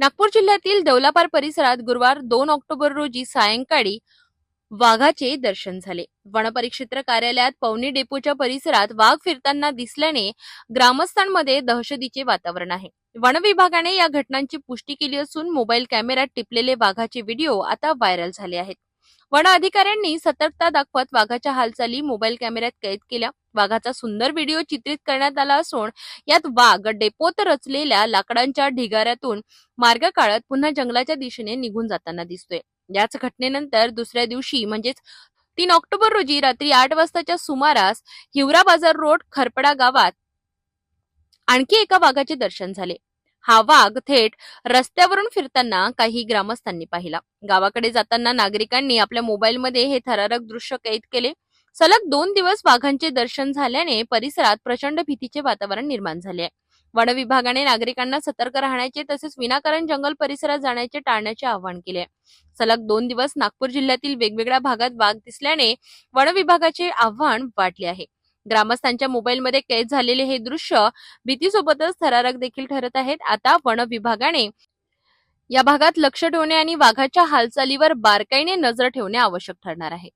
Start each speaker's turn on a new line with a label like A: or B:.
A: नागपूर जिल्ह्यातील दौलापार परिसरात गुरुवार दोन ऑक्टोबर रोजी सायंकाळी वाघाचे दर्शन झाले. वनपरिक्षेत्र कार्यालयात पवनी डेपोच्या परिसरात वाघ फिरताना दिसल्याने ग्रामस्थांमध्ये दहशतीचे वातावरण आहे. वन विभागाने या घटनांची पुष्टी केली असून मोबाईल कॅमेऱ्यात टिपलेले वाघाचे व्हिडिओ आता व्हायरल झाले आहेत. वन अधिकाऱ्यांनी सतर्कता दाखवत वाघाच्या हालचाली मोबाईल कॅमेऱ्यात कैद केल्या. वाघाचा सुंदर व्हिडिओ चित्रित करण्यात आला असून यात वाघ डेपोत रचलेल्या लाकडांच्या ढिगाऱ्यातून मार्ग काढत पुन्हा जंगलाच्या दिशेने निघून जाताना दिसतोय. याच घटनेनंतर दुसऱ्या दिवशी म्हणजेच तीन ऑक्टोबर रोजी रात्री आठ वाजताच्या सुमारास हिवरा बाजार रोड खरपडा गावात आणखी एका वाघाचे दर्शन झाले. हा वाघ थेट रस्त्यावरून फिरताना काही ग्रामस्थांनी पाहिला. गावाकडे जाताना नागरिकांनी आपल्या मोबाईलमध्ये हे थरारक दृश्य कैद केले. सलग दोन दिवस वाघांचे दर्शन झाल्याने परिसरात प्रचंड भीतीचे वातावरण निर्माण झाले आहे. वन विभागाने नागरिकांना सतर्क राहण्याचे तसेच विनाकारण जंगल परिसरात जाण्याचे टाळण्याचे आवाहन केले सलग दोन दिवस नागपूर जिल्ह्यातील वेगवेगळ्या भागात वाघ दिसल्याने वन विभागाचे आव्हान वाढले आहे. ग्रामस्थांच्या मोबाईलमध्ये कैद झालेले हे दृश्य भीतीसोबतच थरारक देखील ठरत आहेत. आता वन विभागाने या भागात लक्ष ठेवणे आणि वाघाच्या हालचालीवर बारकाईने नजर ठेवणे आवश्यक ठरणार आहे.